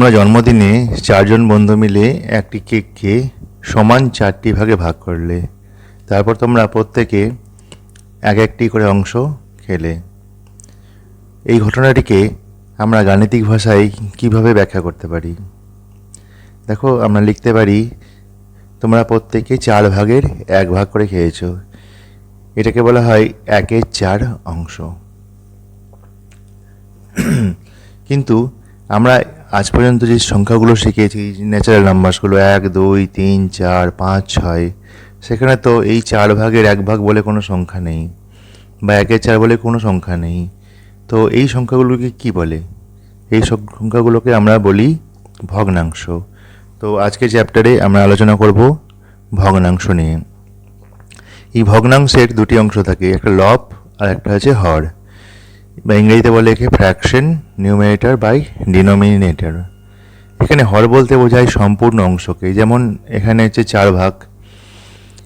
তোমরা জন্মদিনে চারজন বন্ধু মিলে একটি কেককে সমান চারটি ভাগে ভাগ করলে। তারপর তোমরা প্রত্যেকে এক একটি করে অংশ খেলে। এই ঘটনাটিকে আমরা গাণিতিক ভাষায় কীভাবে ব্যাখ্যা করতে পারি? দেখো, আমরা লিখতে পারি, তোমরা প্রত্যেকে চার ভাগের এক ভাগ করে খেয়েছো। এটাকে বলা হয় একের চার অংশ। কিন্তু আমরা আজ পর্যন্ত যে সংখ্যাগুলো শিখেছি ন্যাচারাল নাম্বারসগুলো এক, দুই, তিন, চার, পাঁচ, ছয়, সেখানে তো এই চার ভাগের এক ভাগ বলে কোনো সংখ্যা নেই বা একের চার বলে কোনো সংখ্যা নেই। তো এই সংখ্যাগুলোকে কি বলে? এই সব সংখ্যাগুলোকে আমরা বলি ভগ্নাংশ। তো আজকের চ্যাপ্টারে আমরা আলোচনা করব ভগ্নাংশ নিয়ে। এই ভগ্নাংশের দুটি অংশ থাকে, একটা লব আর একটা হচ্ছে হর। বা ইংরেজিতে বলে একে ফ্র্যাকশন নিউমিনেটর বাই ডিনোমিনেটর এখানে হর বলতে বোঝায় সম্পূর্ণ অংশকে, যেমন এখানে হচ্ছে চার ভাগ,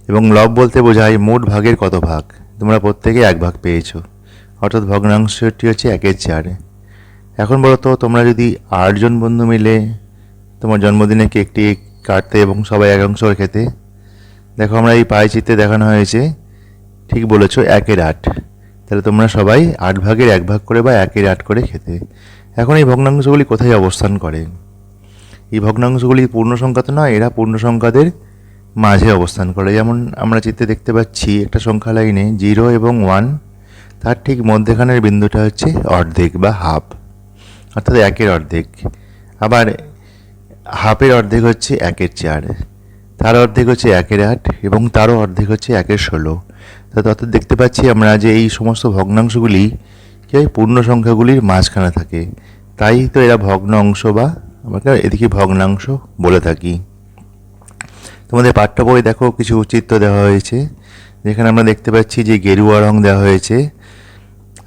এবং লব বলতে বোঝায় মোট ভাগের কত ভাগ। তোমরা প্রত্যেকে এক ভাগ পেয়েছ। অর্থাৎ ভগ্নাংশটি হচ্ছে একের চার। এখন বলো তো, তোমরা যদি আটজন বন্ধু মিলে, তোমার জন্মদিনে কেকটি কাটতে এবং সবাই এক অংশ খেতে, দেখো আমরা এই পায়ে চিত্রে দেখানো হয়েছে, ঠিক বলেছ, একের আট। তাহলে তোমরা সবাই আট ভাগের এক ভাগ করে বা একের আট করে খেতে। এখন এই ভগ্নাংশগুলি কোথায় অবস্থান করে? এই ভগ্নাংশগুলি পূর্ণ সংখ্যা তো নয়, এরা পূর্ণ সংখ্যাদের মাঝে অবস্থান করে। যেমন আমরা চিত্রে দেখতে পাচ্ছি, একটা সংখ্যা লাইনে জিরো এবং ওয়ান, তার ঠিক মধ্যেখানের বিন্দুটা হচ্ছে অর্ধেক বা হাফ, অর্থাৎ একের অর্ধেক। আবার হাফের অর্ধেক হচ্ছে একের চার, তার অর্ধেক হচ্ছে একের আট এবং তারও অর্ধেক হচ্ছে একের ষোলো। অর্থাৎ দেখতে পাচ্ছি আমরা যে এই সমস্ত ভগ্নাংশগুলি কি পূর্ণ সংখ্যাগুলির মাঝখানে থাকে। তাই তো এরা ভগ্ন অংশ বা আমাকে এদিকে ভগ্নাংশ বলে থাকি। তোমাদের পাঠ্য বই দেখো, কিছু চিত্র দেওয়া হয়েছে। যেখানে আমরা দেখতে পাচ্ছি যে গেরুয়া রং দেওয়া হয়েছে।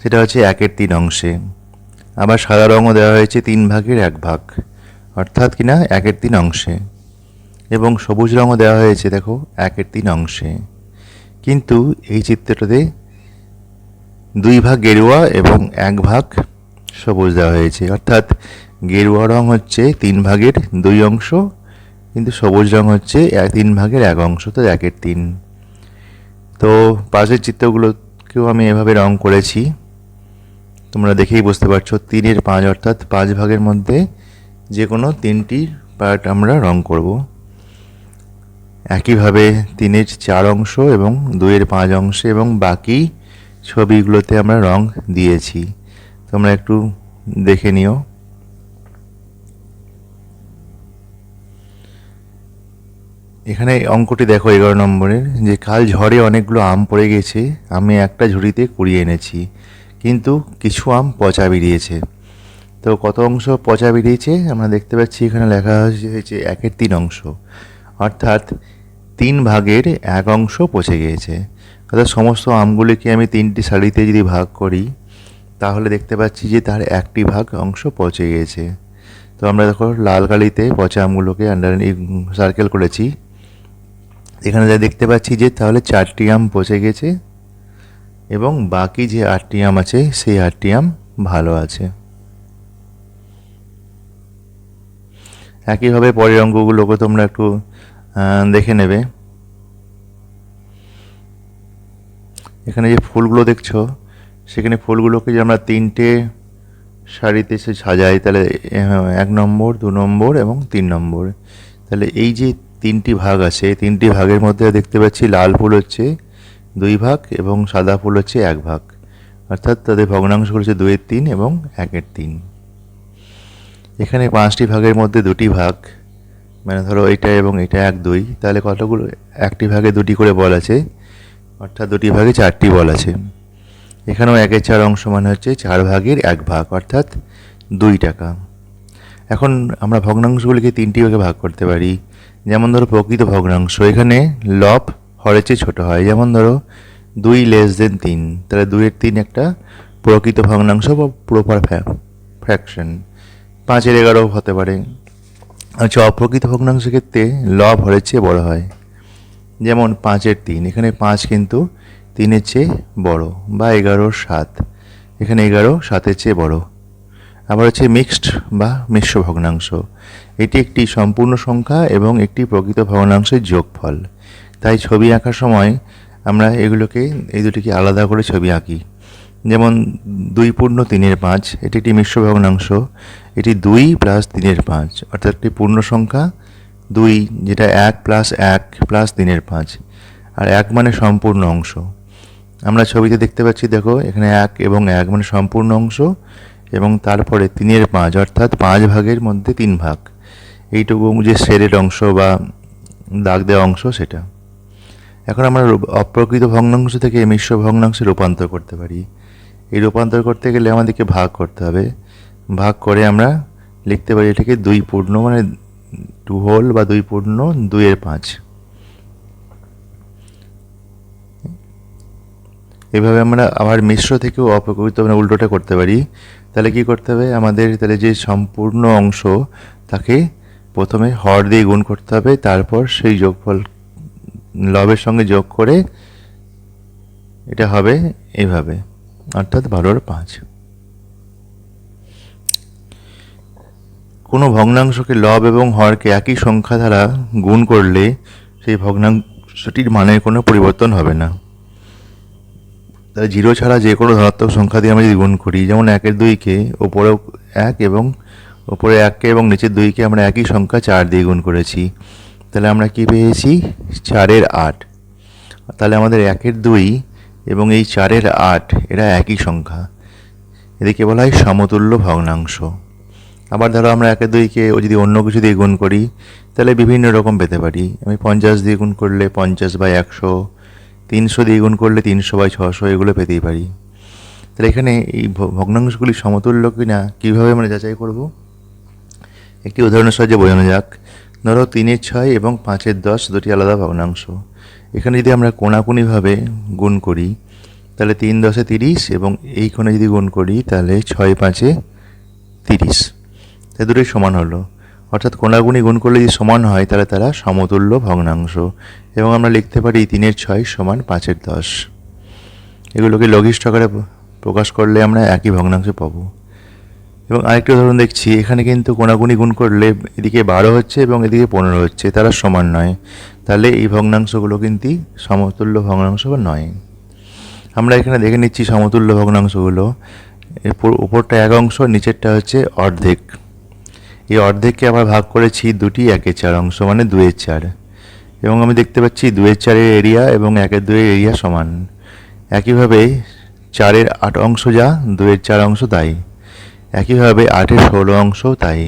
সেটা হচ্ছে একের তিন অংশে। আবার সাদা রঙও দেওয়া হয়েছে তিন ভাগের এক ভাগ। অর্থাৎ কিনা একের তিন অংশে। এবং সবুজ রঙও দেওয়া হয়েছে, দেখো, একের তিন অংশে। কিন্তু এই চিত্রটাতে দুই ভাগ গেরুয়া এবং এক ভাগ সবুজ দেওয়া হয়েছে। অর্থাৎ গেরুয়া রং হচ্ছে তিন ভাগের দুই অংশ, কিন্তু সবুজ রং হচ্ছে তিন ভাগের এক অংশ, তো একের তিন। তো পাশের চিত্রগুলোকেও আমি এভাবে রং করেছি। তোমরা দেখেই বুঝতে পারছ, তিনের পাঁচ অর্থাৎ পাঁচ ভাগের মধ্যে যে কোনো তিনটি পার্ট আমরা রং করব। একইভাবে তিনের চার অংশ এবং দুইয়ের পাঁচ অংশে এবং বাকি ছবিগুলোতে আমরা রং দিয়েছি। তোমরা একটু দেখে নিও। এখানে অঙ্কটি দেখো এগারো নম্বরের, যে কাল ঝড়ে অনেকগুলো আম পড়ে গেছে, আমি একটা ঝুড়িতে কুড়িয়ে এনেছি, কিন্তু কিছু আম পচা বেরিয়েছে। তো কত অংশ পচা বেরিয়েছে? আমরা দেখতে পাচ্ছি এখানে লেখা হয়েছে একের তিন অংশ। অর্থাৎ তিন ভাগের এক অংশ পচে গিয়েছে। অর্থাৎ সমস্ত আমগুলিকে আমি তিনটি শাড়িতে যদি ভাগ করি, তাহলে দেখতে পাচ্ছি যে তার একটি ভাগ অংশ পচে গিয়েছে। তো আমরা দেখো লাল কালিতে পচা আমগুলোকে আন্ডার সার্কেল করেছি। এখানে যা দেখতে পাচ্ছি যে তাহলে চারটি আম পচে গেছে এবং বাকি যে আটটি আম আছে, সেই আটটি আম ভালো আছে। একইভাবে পরের অঙ্কগুলোকে তোমরা একটু দেখে নেবে। এখানে যে ফুলগুলো দেখছ, সেখানে ফুলগুলোকে যে আমরা তিনটে শাড়িতে সে সাজাই, তাহলে এক নম্বর, দু নম্বর এবং তিন নম্বর। তাহলে এই যে তিনটি ভাগ আছে তিনটি ভাগের মধ্যে দেখতে পাচ্ছি লাল ফুল হচ্ছে দুই ভাগ এবং সাদা ফুল হচ্ছে এক ভাগ। অর্থাৎ তাদের ভগ্নাংশগুলো হচ্ছে দুয়ের তিন এবং একের তিন। এখানে পাঁচটি ভাগের মধ্যে দুটি ভাগ। মানে ধরো এটা এবং এটা এক দুই, তাহলে কতগুলো? একটি ভাগে দুটি করে বল আছে, অর্থাৎ দুটি ভাগে চারটি বল আছে। এখানেও একের চার অংশ মানে হচ্ছে চার ভাগের এক ভাগ, অর্থাৎ দুই টাকা। এখন আমরা ভগ্নাংশগুলিকে তিনটি ভাগে ভাগ করতে পারি। যেমন ধরো প্রকৃত ভগ্নাংশ, এখানে লব হরের চেয়ে ছোটো হয়। যেমন ধরো দুই লেস দেন তিন, তাহলে দুইয়ের তিন একটা প্রকৃত ভগ্নাংশ বা প্রপার ফ্র্যাকশন পাঁচের এগারো হতে পারে। আচ্ছা অপ্রকৃত ভগ্নাংশের ক্ষেত্রে লব হরের চেয়ে বড় হয়। যেমন পাঁচের তিন, এখানে পাঁচ কিন্তু তিনের চেয়ে বড় বা এগারোর সাত। এখানে এগারো সাতের চেয়ে বড়। আবার হচ্ছে মিক্সড বা মিশ্র ভগ্নাংশ। এটি একটি সম্পূর্ণ সংখ্যা এবং একটি প্রকৃত ভগ্নাংশের যোগফল। তাই ছবি আঁকার সময় আমরা এগুলোকে, এই দুটিকে আলাদা করে ছবি আঁকি। যেমন দুই পূর্ণ তিনের পাঁচ, এটি একটি মিশ্র ভগ্নাংশ। এটি দুই প্লাস তিনের পাঁচ, অর্থাৎ একটি পূর্ণ সংখ্যা, দুই যেটা এক প্লাস এক প্লাস তিনের পাঁচ, আর এক মানে সম্পূর্ণ অংশ। আমরা ছবিতে দেখতে পাচ্ছি, দেখো, এখানে এক এবং এক মানে সম্পূর্ণ অংশ এবং তারপরে তিনের পাঁচ, অর্থাৎ পাঁচ ভাগের মধ্যে তিন ভাগ। এইটুকু যে শেরের অংশ বা দাগ দেওয়া অংশ সেটা। এখন আমরা অপ্রকৃত ভগ্নাংশ থেকে মিশ্র ভগ্নাংশে রূপান্তর করতে পারি। এই রূপান্তর করতে গেলে আমাদেরকে ভাগ করতে হবে। ভাগ করে আমরা লিখতে পারি এটাকে দুই পূর্ণ মানে টু হোল বা দুই পূর্ণ, দুইয়ের পাঁচ। এভাবে আমরা আবার মিশ্র থেকেও অপকৃত মানে উল্টোটা করতে পারি। তাহলে কি করতে হবে? আমাদের তাহলে যে সম্পূর্ণ অংশ, তাকে প্রথমে হর দিয়ে গুণ করতে হবে, তারপর সেই যোগফল, লবের সঙ্গে যোগ করে এটা হবে এইভাবে অর্থাৎ বারোর পাঁচ। কোনো ভগ্নাংশকে লব এবং হরকে একই সংখ্যা দ্বারা গুণ করলে সেই ভগ্নাংশটির মানের কোনো পরিবর্তন হবে না। তাহলে জিরো ছাড়া যে কোনো ধনাত্মক সংখ্যা দিয়ে আমরা যদি গুণ করি, যেমন একের দুইকে ওপরেও এক এবং ওপরে এককে এবং নিচের দুইকে আমরা একই সংখ্যা চার দিয়ে গুণ করেছি, তাহলে আমরা কি পেয়েছি? চারের আট। তাহলে আমাদের একের দুই এবং এই চারের আট, এরা একই সংখ্যা। এদেরকে বলা হয় সমতুল্য ভগ্নাংশ। আবার ধরো আমরা একের দুইকে ও যদি অন্য কিছু দিয়ে গুণ করি, তাহলে বিভিন্ন রকম পেতে পারি। আমি পঞ্চাশ দিয়ে গুণ করলে পঞ্চাশ বাই একশো, তিনশো দিয়ে গুণ করলে তিনশো বাই ছশো, এগুলো পেতেই পারি। তাহলে এখানে এই ভগ্নাংশগুলি সমতুল্য কিনা, কীভাবে আমরা যাচাই করব? একটি উদাহরণের সাহায্যে বোঝানো যাক। ধরো তিনের ছয় এবং পাঁচের দশ দুটি আলাদা ভগ্নাংশ। এখানে যদি আমরা কোনাকুনিভাবে গুণ করি, তাহলে তিন দশে তিরিশ এবং এই কোণে যদি গুণ করি, তাহলে ছয় পাঁচে তিরিশ। তাই দুটোই সমান হলো। অর্থাৎ কোনাগুনি গুণ করলে যদি সমান হয়, তাহলে তারা সমতুল্য ভগ্নাংশ। এবং আমরা লিখতে পারি তিনের ছয় সমান পাঁচের দশ। এগুলোকে লঘিষ্ঠ আকারে প্রকাশ করলে আমরা একই ভগ্নাংশ পাবো। এবং আরেকটা উদাহরণ দেখছি, এখানে কিন্তু কোনাগুনি গুণ করলে এদিকে বারো হচ্ছে এবং এদিকে পনেরো হচ্ছে, তারা সমান নয়। তাহলে এই ভগ্নাংশগুলো কিন্তু সমতুল্য ভগ্নাংশ নয়। আমরা এখানে দেখে নিচ্ছি সমতুল্য ভগ্নাংশগুলো। এরপর উপরটা এক অংশ, নিচেরটা হচ্ছে অর্ধেক। এই অর্ধেককে আবার ভাগ করেছি দুটি, একের চার অংশ মানে দুয়ের চার। এবং আমি দেখতে পাচ্ছি দুয়ের চারের এরিয়া এবং একের দুয়ের এরিয়া সমান। একইভাবে চারের আট অংশ যা, দুয়ের চার অংশ তাই। একইভাবে আটের ষোলো অংশ তাই।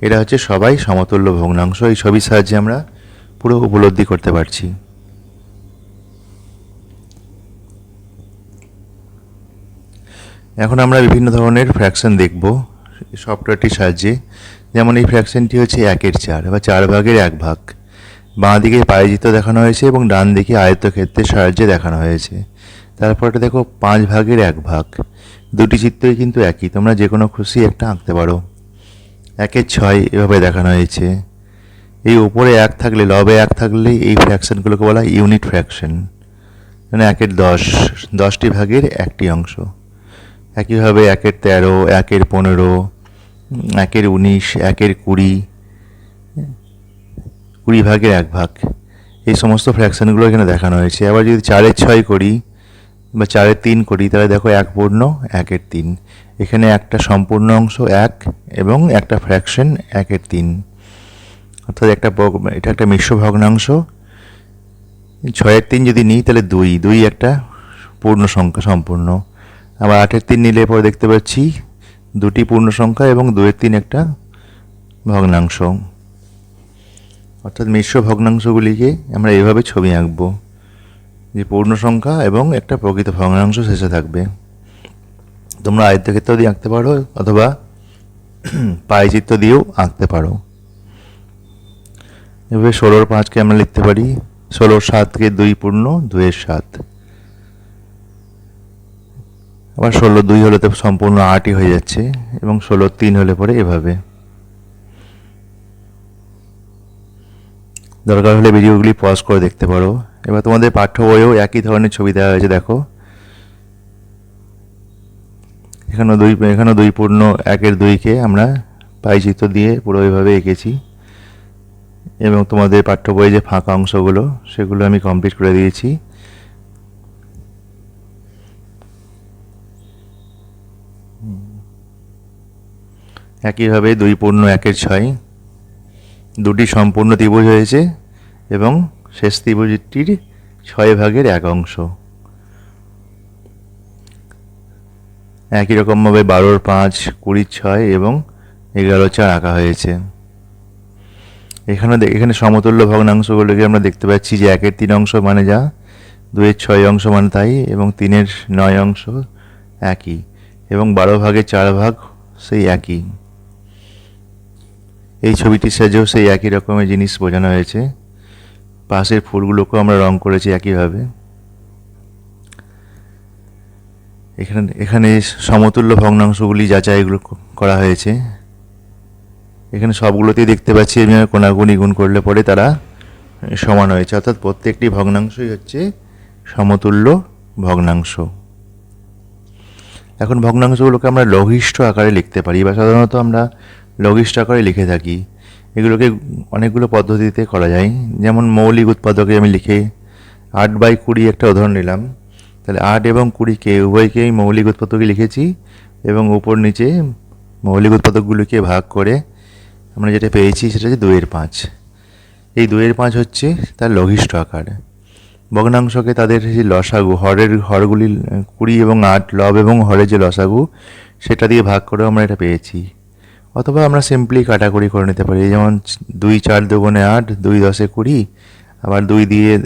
এরা হচ্ছে সবাই সমতুল্য ভগ্নাংশ, এই ছবির সাহায্যে আমরা পুরো উপলব্ধি করতে পারছি। এখন আমরা বিভিন্ন ধরনের ফ্র্যাকশন দেখব সফটওয়্যারটির সাহায্যে। যেমন এই ফ্র্যাকশনটি হচ্ছে একের চার বা চার ভাগের এক ভাগ। বাঁ দিকে পায়জিত দেখানো হয়েছে এবং ডান দিকে আয়ত্তক্ষেত্রের সাহায্যে দেখানো হয়েছে। তারপরটা দেখো, পাঁচ ভাগের এক ভাগ। দুটি চিত্রই কিন্তু একই, তোমরা যে কোনো খুশি একটা আঁকতে পারো। একের ছয় এভাবে দেখানো হয়েছে। এই উপরে এক থাকলে, লবে এক থাকলে এই ফ্র্যাকশনগুলোকে বলা ইউনিট ফ্র্যাকশন মানে একের দশ, দশটি ভাগের একটি অংশ। একইভাবে একের তেরো, একের পনেরো একের উনিশ, একের কুড়ি কুড়ি ভাগের এক ভাগ। এই সমস্ত ফ্র্যাকশনগুলো এখানে দেখানো হয়েছে। আবার যদি চারের ছয় করি বা চারের তিন করি, তাহলে দেখো এক পূর্ণ, একের তিন। এখানে একটা সম্পূর্ণ অংশ এক এবং একটা ফ্র্যাকশন একের তিন। অর্থাৎ একটা এটা একটা মিশ্র ভগ্নাংশ ছয়ের তিন যদি নিই, তাহলে দুই। দুই একটা পূর্ণ সংখ্যা সম্পূর্ণ। আবার আটের তিন নিলে পরে দেখতে পাচ্ছি দুটি পূর্ণ সংখ্যা এবং দুয়ের তিন একটা ভগ্নাংশ। অর্থাৎ মিশ্র ভগ্নাংশগুলিকে আমরা এইভাবে ছবি আঁকবো যে পূর্ণ সংখ্যা এবং একটা প্রকৃত ভগ্নাংশ শেষে থাকবে। তোমরা আয়ত্তক্ষেত্র দিয়ে আঁকতে পারো অথবা পায়চিত্র দিয়েও আঁকতে পারো। এভাবে ষোলোর পাঁচকে আমরা লিখতে পারি, ষোলোর সাতকে দুই পূর্ণ, দুয়ের সাত। আবার ষোলো দুই হলে তো সম্পূর্ণ আটই হয়ে যাচ্ছে এবং ষোলো তিন হলে পরে এভাবে। দরকার হলে ভিডিওগুলি পজ করে দেখতে পারো। এবার তোমাদের পাঠ্য বইয়েও একই ধরনের ছবি দেওয়া হয়েছে, দেখো। এখানেও দুই এখানেও দুই পূর্ণ, একের দুইকে আমরা পাইচিত্র দিয়ে পুরো ওইভাবে এঁকেছি। এবং তোমাদের পাঠ্য বইয়ে যে ফাঁকা অংশগুলো, সেগুলো আমি কমপ্লিট করে দিয়েছি। একইভাবে দুই পূর্ণ, একের ছয়। দুটি সম্পূর্ণ ত্রিভুজ হয়েছে এবং শেষ ত্রিভুজটির ছয় ভাগের এক অংশ। একই রকমভাবে বারোর পাঁচ, কুড়ির ছয় এবং এগারো, চার আঁকা হয়েছে। এখানে এখানে সমতুল্য ভগ্নাংশগুলোকে আমরা দেখতে পাচ্ছি যে একের তিন অংশ মানে যা দুয়ের ছয় অংশ মানে তাই এবং তিনের নয় অংশ একই এবং বারো ভাগের চার ভাগ সেই একই। এই ছবিটির সাহায্যেও সেই একই রকমের জিনিস বোঝানো হয়েছে। পাশের ফুলগুলোকেও আমরা রং করেছি একইভাবে। এখানে এখানে সমতুল্য ভগ্নাংশগুলি যাচাইগুলো ক- করা হয়েছে। এখানে সবগুলোতেই দেখতে পাচ্ছি আমি কোনাগুনি গুণ করলে পরে তারা সমান হয়েছে। অর্থাৎ প্রত্যেকটি ভগ্নাংশই হচ্ছে সমতুল্য ভগ্নাংশ। এখন ভগ্নাংশগুলোকে আমরা লঘিষ্ঠ আকারে লিখতে পারি বা সাধারণত আমরা লঘিষ্ঠ আকারে লিখে থাকি। এগুলোকে অনেকগুলো পদ্ধতিতে করা যায়। যেমন মৌলিক উৎপাদকে আমি লিখে আট বাই কুড়ি একটা উদাহরণ নিলাম। তাহলে আট এবং কুড়িকে, উভয়কেই মৌলিক উৎপাদকে লিখেছি এবং উপর নিচে মৌলিক উৎপাদকগুলিকে ভাগ করে আমরা যেটা পেয়েছি সেটা হচ্ছে দুইয়ের পাঁচ। এই দুইয়ের পাঁচ হচ্ছে তার লঘিষ্ঠ আকার। ভগ্নাংশকে তাদের যে লসাগু, হরের হরগুলি কুড়ি এবং আট, লব এবং হরের যে লসাগু, সেটা দিয়ে ভাগ করে আমরা এটা পেয়েছি। অথবা আমরা সিম্পলি কাটাকুড়ি করে নিতে পারি। যেমন দুই, চার দুগুণে আট, দুই দশে কুড়ি, আবার দুই দিয়ে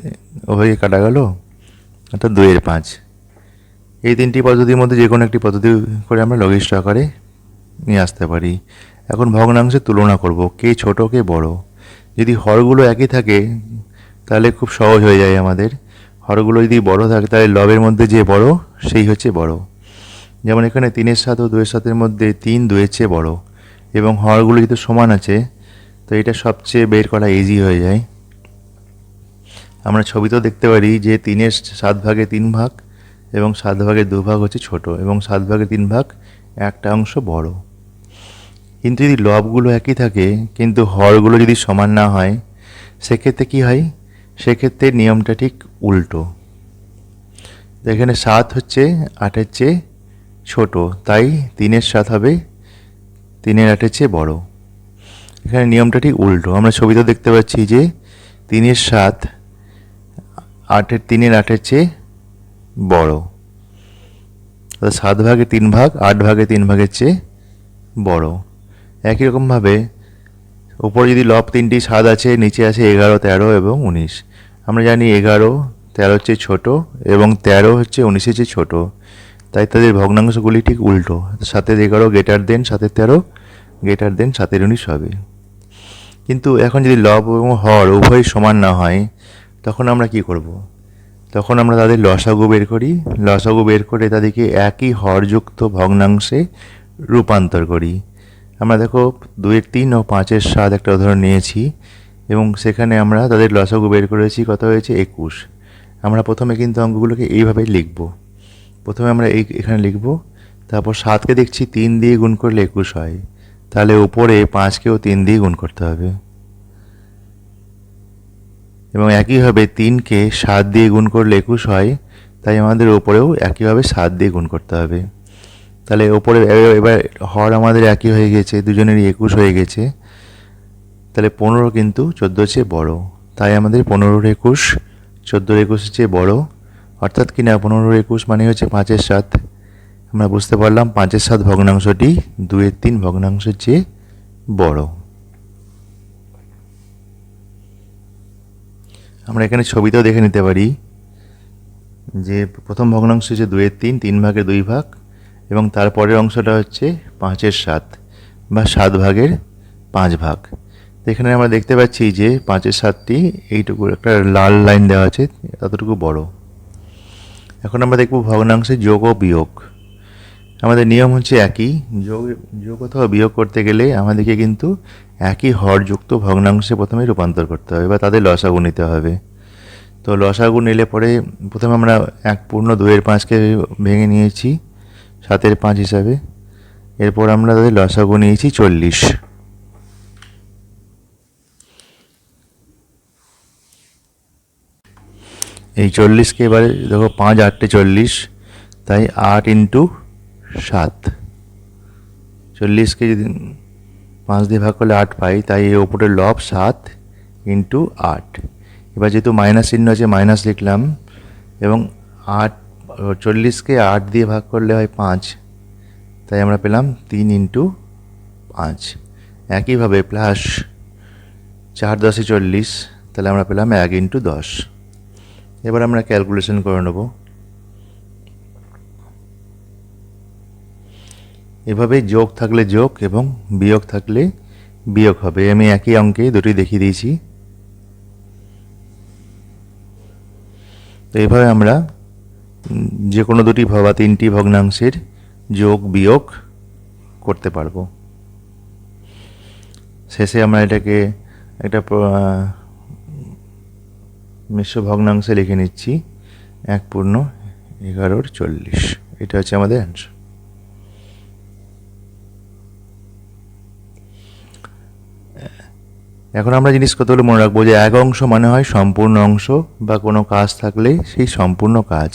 ওভাবে কাটা গেল, অর্থাৎ দুইয়ের পাঁচ। এই তিনটি পদ্ধতির মধ্যে যে কোনো একটি পদ্ধতি করে আমরা লঘিষ্ঠ আকারে নিয়ে আসতে পারি। এখন ভগ্নাংশের তুলনা করব, কে ছোট, কে বড়। যদি হরগুলো একই থাকে, তাহলে খুব সহজ হয়ে যায় আমাদের। হরগুলো যদি বড় থাকে, তাহলে লবের মধ্যে যে বড়, সেই হচ্ছে বড়। যেমন এখানে তিনের সাত ও দুয়ের সাতের মধ্যে তিন দুয়ের চেয়ে বড়। এবং হরগুলো যদি সমান আছে, তো এটা সবচেয়ে বের করা ইজি হয়ে যায়। আমরা ছবিতেও দেখতে পারি যে তিনের সাত ভাগে তিন ভাগ এবং সাত ভাগের দু ভাগ হচ্ছে ছোট এবং সাত ভাগে তিন ভাগ একটা অংশ বড়। কিন্তু যদি লবগুলো একই থাকে, কিন্তু হরগুলো যদি সমান না হয়, সেক্ষেত্রে কি হয়? সেক্ষেত্রে নিয়মটা ঠিক উল্টো। এখানে সাত হচ্ছে, আটের চেয়ে ছোট, তাই তিনের সাত হবে তিনের আটের চেয়ে বড়। এখানে নিয়মটা ঠিক উল্টো। আমরা ছবিতে দেখতে পাচ্ছি যে তিনের সাত আটের তিনের আটের চেয়ে বড়। সাত ভাগে তিন ভাগ, আট ভাগে তিন ভাগের চেয়ে বড়। একই রকমভাবে উপরে যদি লব তিনটি স্বাদ আছে, নিচে আছে এগারো, তেরো এবং উনিশ। আমরা জানি এগারো তেরোর চেয়ে ছোটো এবং তেরো হচ্ছে উনিশের চেয়ে ছোটো। তাই তাদের ভগ্নাংশগুলি ঠিক উল্টো। সাতের এগারো গেটার দেন সাতের তেরো গেটার দেন সাতের উনিশ হবে। কিন্তু এখন যদি লব এবং হর উভয় সমান না হয়, তখন আমরা কি করব। তখন আমরা তাদের লসাগু বের করি। লসাগু বের করে তাদেরকে একই হরযুক্ত ভগ্নাংশে রূপান্তর করি। আমরা দেখো দুইয়ের তিন ও পাঁচের সাত একটা উদাহরণ নিয়েছি, এবং সেখানে আমরা তাদের লসাগু বের করেছি, কত হয়েছে? একুশ। আমরা প্রথমে কিন্তু অঙ্কগুলোকে এইভাবে লিখব। প্রথমে আমরা এই এখানে লিখব, তারপর সাতকে দেখছি তিন দিয়ে গুণ করলে একুশ হয়। তাহলে উপরে পাঁচকেও তিন দিয়ে গুণ করতে হবে। এবং একইভাবে তিনকে সাত দিয়ে গুণ করলে একুশ হয়, তাই আমাদের ওপরেও একইভাবে সাত দিয়ে গুণ করতে হবে। তাহলে ওপরে এবার হর আমাদের একই হয়ে গেছে, দুজনেরই একুশ হয়ে গেছে। তাহলে পনেরো কিন্তু চোদ্দোর চেয়ে বড়ো, তাই আমাদের পনেরোর একুশ, চোদ্দোর একুশের চেয়ে বড় অর্থাৎ কি না পনেরোর একুশ মানে হচ্ছে পাঁচের সাত। আমরা বুঝতে পারলাম পাঁচের সাত ভগ্নাংশটি দুয়ের তিন ভগ্নাংশের চেয়ে বড়। আমরা এখানে ছবিতেও দেখে নিতে পারি যে প্রথম ভগ্নাংশ হচ্ছে দুয়ের তিন তিন ভাগের দুই ভাগ, এবং তারপরের অংশটা হচ্ছে পাঁচের সাত বা সাত ভাগের পাঁচ ভাগ। এখানে আমরা দেখতে পাচ্ছি যে পাঁচের সাতটি এইটুকু একটা লাল লাইন দেওয়া আছে ততটুকু বড়। এখন আমরা দেখব ভগ্নাংশে যোগ ও বিয়োগ। আমাদের নিয়ম হচ্ছে একই। যোগ যোগ অথবা বিয়োগ করতে গেলে আমাদেরকে কিন্তু একই হরযুক্ত ভগ্নাংশে প্রথমে রূপান্তর করতে হবে বা তাদের লসাগু নিতে হবে। তো লসাগু নিলে পরে প্রথমে আমরা এক পূর্ণ দুইয়ের পাঁচকে ভেঙে নিয়েছি, সাতের পাঁচ হিসাবে। এরপর আমরা তাদের লসাগু নিয়েছি চল্লিশ। এই চল্লিশকে এবারে দেখো পাঁচ আটটে চল্লিশ, তাই আট ইন্টু সাত। চল্লিশকে যদি পাঁচ দিয়ে ভাগ করলে আট পাই, তাই এই ওপরের লব সাত ইন্টু আট। এবার যেহেতু মাইনাস চিহ্ন আছে, মাইনাস লিখলাম, এবং আট, চল্লিশকে আট দিয়ে ভাগ করলে হয় পাঁচ, তাই আমরা পেলাম তিন ইন্টু পাঁচ। একইভাবে প্লাস চার দশে চল্লিশ, তাহলে আমরা পেলাম এক ইন্টু দশ। এবার আমরা ক্যালকুলেশন করে নেব। এভাবে যোগ থাকলে যোগ এবং বিয়োগ থাকলে বিয়োগ হবে। আমি একই অঙ্কে দুটি দেখিয়ে দিয়েছি। তো এইভাবে আমরা যে কোনো দুটি ভ- বা তিনটি ভগ্নাংশের যোগ বিয়োগ করতে পারব। শেষে আমরা এটাকে একটা মিশ্র ভগ্নাংশে লিখে নিচ্ছি। এক পূর্ণ এগারোর চল্লিশ। এটা হচ্ছে আমাদের অ্যান্সার এখন আমরা জিনিস কতগুলো মনে রাখব যে এক অংশ মানে হয় সম্পূর্ণ অংশ বা কোনো কাজ থাকলে সেই সম্পূর্ণ কাজ।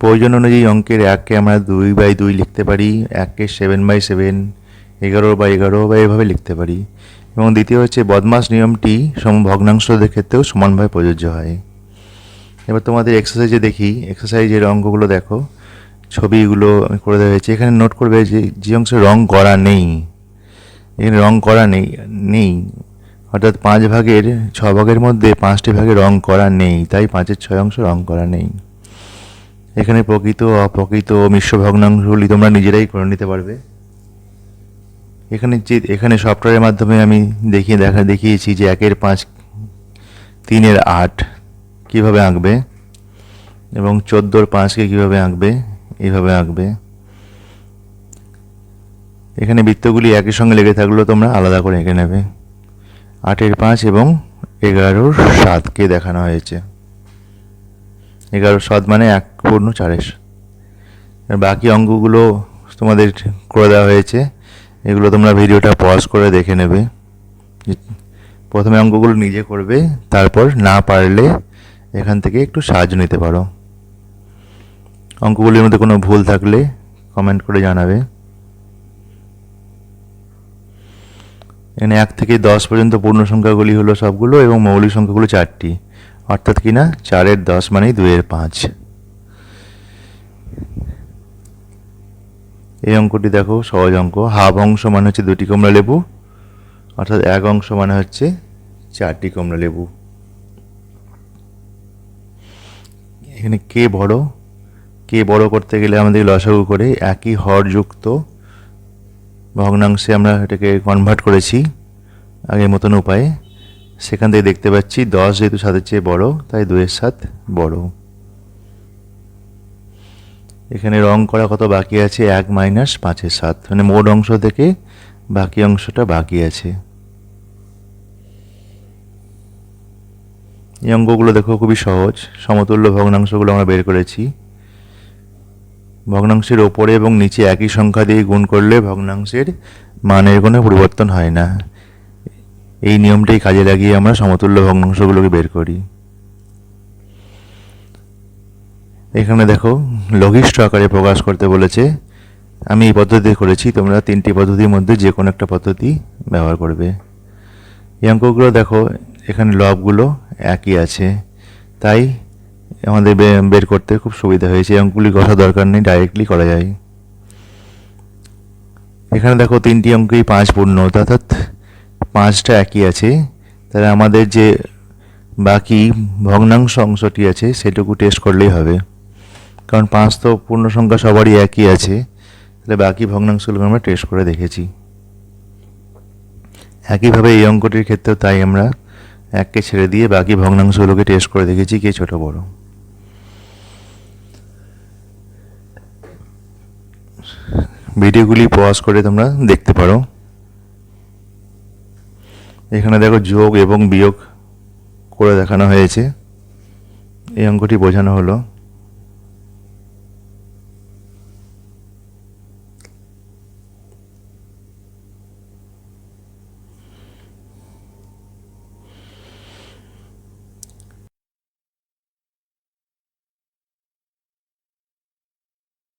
প্রয়োজন অনুযায়ী অঙ্কের এককে আমরা দুই বাই দুই লিখতে পারি, এককে সেভেন বাই সেভেন এগারো বাই এগারো বা এভাবে লিখতে পারি। এবং দ্বিতীয় হচ্ছে বদমাস নিয়মটি সম ভগ্নাংশদের ক্ষেত্রেও সমানভাবে প্রযোজ্য হয়। এবার তোমাদের এক্সারসাইজে দেখি। এক্সারসাইজের অঙ্কগুলো দেখো। ছবিগুলো আমি করে দেওয়া হয়েছে এখানে নোট করবে যে যে অংশে রং করা নেই। এখানে রং করা নেই নেই। অর্থাৎ পাঁচ ভাগের, ছ ভাগের মধ্যে পাঁচটি ভাগে রং করা নেই। তাই পাঁচের ছয় অংশ রং করা নেই। এখানে প্রকৃত, অপ্রকৃত, মিশ্র ভগ্নাংশগুলি তোমরা নিজেরাই করে নিতে পারবে। এখানে যে, এখানে সফটওয়্যারের মাধ্যমে আমি দেখিয়ে দেখা, দেখিয়েছি যে একের পাঁচ, তিনের আট কীভাবে আঁকবে এবং চোদ্দোর পাঁচকে কীভাবে আঁকবে এইভাবে আঁকবে। এখানে বৃত্তগুলি একই সঙ্গে লেগে থাকলেও তোমরা আলাদা করে এঁকে নেবে। আটের পাঁচ এবং এগারোর সাতকে দেখানো হয়েছে। এগারো সাত মানে এক পূর্ণ চারের। বাকি অঙ্কগুলো তোমাদের করে দেওয়া হয়েছে। এগুলো তোমরা ভিডিওটা পজ করে দেখে নেবে। প্রথমে অঙ্কগুলো নিজে করবে, তারপর না পারলে এখান থেকে একটু সাহায্য নিতে পারো। অঙ্কগুলির মধ্যে কোনো ভুল থাকলে কমেন্ট করে জানাবে। এখানে এক থেকে দশ পর্যন্ত পূর্ণ সংখ্যাগুলি হলো সবগুলো এবং মৌলিক সংখ্যাগুলো চারটি। অর্থাৎ কিনা চারের দশ মানেই দুইয়ের পাঁচ। এই অঙ্কটি দেখো, সহজ অঙ্ক। হাফ অংশ মানে হচ্ছে দুটি কমলা লেবু, অর্থাৎ এক অংশ মানে হচ্ছে চারটি কমলা লেবু। এখানে কে বড়? কে বড় করতে গেলে আমাদের লসাগু করে একই হরযুক্ত ভগ্নাংশে আমরা এটাকে কনভার্ট করেছি আগের মতন উপায়ে। সেখান থেকে দেখতে পাচ্ছি দশ যেহেতু সাতের চেয়ে বড়, তাই দুয়ের সাত বড়। এখানে রং করা কত বাকি আছে? এক মাইনাস পাঁচের সাত। মানে মোট অংশ থেকে বাকি অংশটা বাকি আছে। এই অঙ্কগুলো দেখো, খুবই সহজ। সমতুল্য ভগ্নাংশগুলো আমরা বের করেছি। ভগ্নাংশের ওপরে এবং নিচে একই সংখ্যা দিয়ে গুণ করলে ভগ্নাংশের মানের কোনো পরিবর্তন হয় না। এই নিয়মটাই কাজে লাগিয়ে আমরা সমতুল্য ভগ্নাংশগুলোকে বের করি। এখানে দেখো, লঘিষ্ঠ আকারে প্রকাশ করতে বলেছে, আমি এই পদ্ধতি করেছি, তোমরা তিনটি পদ্ধতির মধ্যে যে কোনো একটা পদ্ধতি ব্যবহার করবে। এই অঙ্কগুলো দেখো, এখানে লবগুলো একই আছে। তাই আমাদের বের করতে খুব সুবিধা হয়েছে। এই অঙ্কগুলি কষা দরকার নেই ডাইরেক্টলি করা যায়। এখানে দেখো, তিনটি অঙ্কই পাঁচ পূর্ণ, অর্থাৎ পাঁচটা একই আছে। তাহলে আমাদের যে বাকি ভগ্নাংশ অংশটি আছে, সেটুকু টেস্ট করলেই হবে। কারণ পাঁচ তো পূর্ণ সংখ্যা সবারই একই আছে। তাহলে বাকি ভগ্নাংশগুলো আমরা টেস্ট করে দেখেছি। একইভাবে এই অঙ্কটির ক্ষেত্রেও তাই আমরা এককে ছেড়ে দিয়ে বাকি ভগ্নাংশগুলোকে টেস্ট করে দেখেছি, কে ছোট, বড়। ভিডিওগুলি পজ করে তোমরা দেখতে পারো। এখানে দেখো যোগ এবং বিয়োগ করে দেখানো হয়েছে। এই অঙ্কটি বোঝানো হলো।